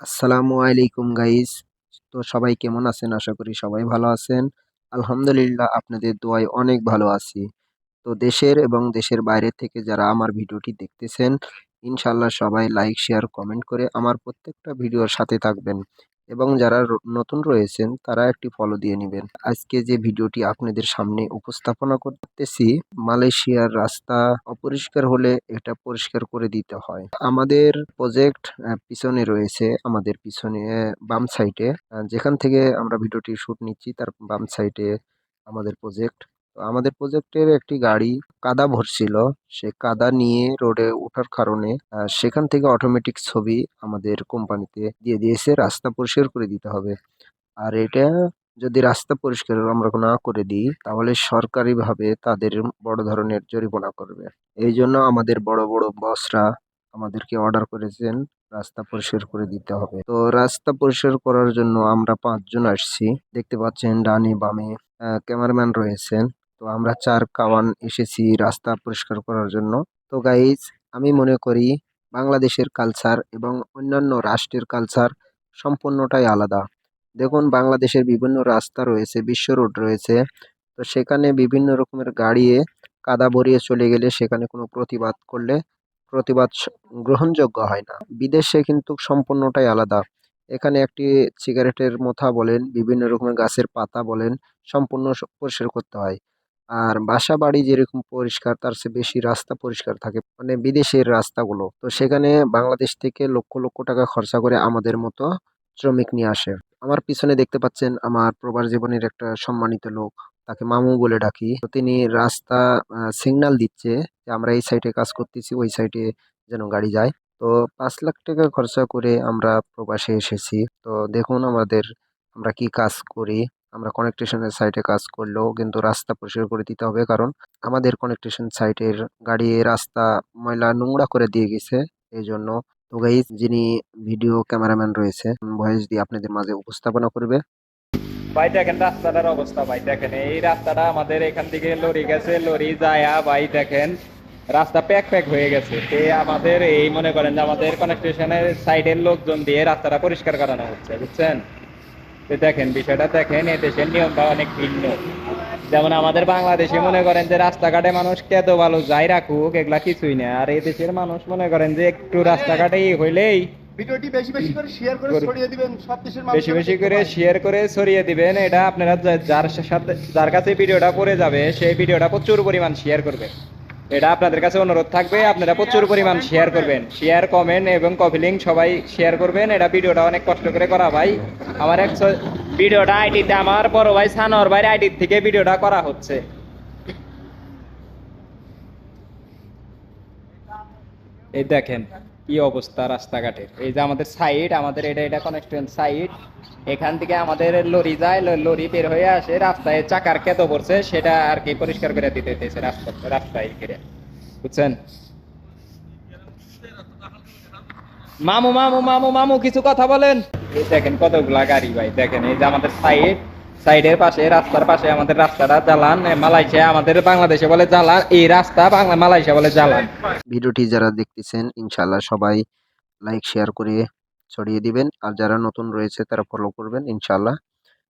আসসালামু আলাইকুম গাইস তো সবাই কেমন আছেন? আশা করি সবাই ভালো আছেন। আলহামদুলিল্লাহ আপনাদের দোয়ায় অনেক ভালো আছি। তো দেশের এবং দেশের বাইরে থেকে যারা আমার ভিডিওটি দেখতেছেন ইনশাল্লাহ সবাই লাইক শেয়ার কমেন্ট করে আমার প্রত্যেকটা ভিডিওর সাথে থাকবেন। এবং যারা নতুন রয়েছেন, তারা একটি ফলো দিয়ে নেবেন। আজকে যে ভিডিওটি আপনাদের সামনে উপস্থাপনা করতেছি, মালয়েশিয়ার রাস্তা অপরিষ্কার হলে এটা পরিষ্কার করে দিতে হয়। আমাদের প্রজেক্ট পিছনে রয়েছে, আমাদের পিছনে বাম সাইডে যেখান থেকে আমরা ভিডিওটি শুট নিচ্ছি, তার বাম সাইডে আমাদের প্রজেক্ট আমাদের প্রজেক্টের একটি গাড়ি কাদা ভরছিল। সে কাদা নিয়ে রোডে ওঠার কারণে সেখান থেকে অটোমেটিক ছবি আমাদের কোম্পানিতে দিয়ে দিয়েছে, রাস্তা পরিষ্কার করে দিতে হবে। আর এটা যদি রাস্তা পরিষ্কার আমরা না করে দিই, তাহলে সরকারিভাবে তাদের বড় ধরনের জরিমানা করবে। এই জন্য আমাদের বড় বড় বসরা আমাদেরকে অর্ডার করেছেন, রাস্তা পরিষ্কার করে দিতে হবে। তো রাস্তা পরিষ্কার করার জন্য আমরা পাঁচজন আসছি। দেখতে পাচ্ছেন ডানে বামে ক্যামেরাম্যান রয়েছেন। তো আমরা চার কাওয়ান এসেছি রাস্তা পরিষ্কার করার জন্য। তো গাইজ আমি মনে করি বাংলাদেশের কালচার এবং অন্যান্য রাষ্ট্রের কালচার সম্পূর্ণটাই আলাদা। দেখুন, বাংলাদেশের বিভিন্ন রাস্তা রয়েছে, বিশ্ব রোড রয়েছে। তো সেখানে বিভিন্ন রকমের গাড়িয়ে কাদা ভরিয়ে চলে গেলে সেখানে কোনো প্রতিবাদ করলে প্রতিবাদ গ্রহণযোগ্য হয় না। বিদেশে কিন্তু সম্পূর্ণটাই আলাদা। এখানে একটি সিগারেটের মোথা বলেন, বিভিন্ন রকমের গাছের পাতা বলেন, সম্পূর্ণ পরিষ্কার করতে হয়। আর বাসা বাড়ি যেরকম পরিষ্কার, তার চেয়ে বেশি রাস্তা পরিষ্কার থাকে। মানে বিদেশের রাস্তাগুলো। তো সেখানে বাংলাদেশ থেকে লক্ষ লক্ষ টাকা খরচা করে আমাদের মতো শ্রমিক নিয়ে আসে। আমার পিছনে দেখতে পাচ্ছেন আমার প্রবাস জীবনের একটা সম্মানিত লোক। তাকে মামু বলে ডাকি। তো তিনি রাস্তা সিগন্যাল দিচ্ছে যে আমরা এই সাইডে কাজ করতেছি, ওই সাইডে যেন গাড়ি যায়। তো পাঁচ লাখ টাকা খরচা করে আমরা প্রবাসে এসেছি। তো দেখুন আমাদের আমরা কি কাজ করি। আমরা কানেকটেশনের সাইটে কাজ করলেও কিন্তু রাস্তা পরিষ্কার করে দিতে হবে। কারণ আমাদের কানেকটেশন সাইটের গাড়ি রাস্তা ময়লা নোংরা করে দিয়ে গেছে। এই জন্য তো গাইজ যিনি ভিডিও ক্যামেরাম্যান রয়েছে ভয়েস দিয়ে আপনাদের মাঝে উপস্থাপনা করবে। ভাই, দেখেন রাস্তাটার অবস্থা, ভাই, দেখেন। এই রাস্তাটা আমাদের এখান থেকে লরি গেছে, লরি যায়া, ভাই, দেখেন। রাস্তা প্যাক প্যাক হয়ে গেছে। তে আমাদের এই মনে করেন যে আমাদের কানেকটেশনের সাইডের লোকজন দিয়ে রাস্তাটা পরিষ্কার করানো হচ্ছে, বুঝছেন? দেখেন বিষয়টা দেখেন এ দেশের নিয়মটা অনেক ভিন্ন। যেমন আমাদের বাংলাদেশে মনে করেন যে রাস্তাঘাটে মানুষ কেদ ভালো যাই রাখুক এগুলা কিছুই না। আর এই দেশের মানুষ মনে করেন যে একটু রাস্তাঘাটে হইলেই ভিডিওটি বেশি বেশি করে শেয়ার করে করে- ছড়িয়ে দিবেন সব দেশের বেশি বেশি করে শেয়ার করে ছড়িয়ে দিবেন এটা আপনারা যার সাথে যার কাছে ভিডিওটা পড়ে যাবে সেই ভিডিওটা প্রচুর পরিমাণ শেয়ার করবে। এটা আপনাদের কাছে অনুরোধ থাকবে, আপনারা প্রচুর পরিমাণ শেয়ার করবেন। শেয়ার কমেন্ট এবং কপি লিঙ্ক সবাই শেয়ার করবেন। এটা ভিডিওটা অনেক কষ্ট করে করা ভাই। আমার এক ভিডিওটা আইডিতে আমার বড় ভাই সানোর ভাইয়ের আইডি থেকে ভিডিওটা করা হচ্ছে। এই দেখেন কি অবস্থা রাস্তাঘাটের? এই যে আমাদের সাইড, আমাদের এটা এটা কানেকশন সাইড, এখান থেকে আমাদের লরি যায় লরি বের হয়ে আসে, রাস্তায় চাকার কেতো পড়ছে, সেটা আর কি পরিষ্কার করে দিতে হইতেছে রাস্তা, রাস্তায় ঘিরে। বুঝছেন? মামু মামু মামু মামু, কিছু কথা বলেন। দেখেন কতগুলা গাড়ি ভাই, দেখেন, এই যে আমাদের সাইড সাইডের পাশে, রাস্তার পাশে আমাদের রাস্তাটা জ্বালান মালয়েশিয়া, আমাদের বাংলাদেশে বলে জ্বালান, এই রাস্তা বাংলা, মালয়েশিয়া বলে জ্বালান। ভিডিওটি যারা দেখতেছেন ইনশাল্লাহ সবাই লাইক শেয়ার করে ছড়িয়ে দিবেন। আর যারা নতুন রয়েছে, তারা ফলো করবেন ইনশাল্লাহ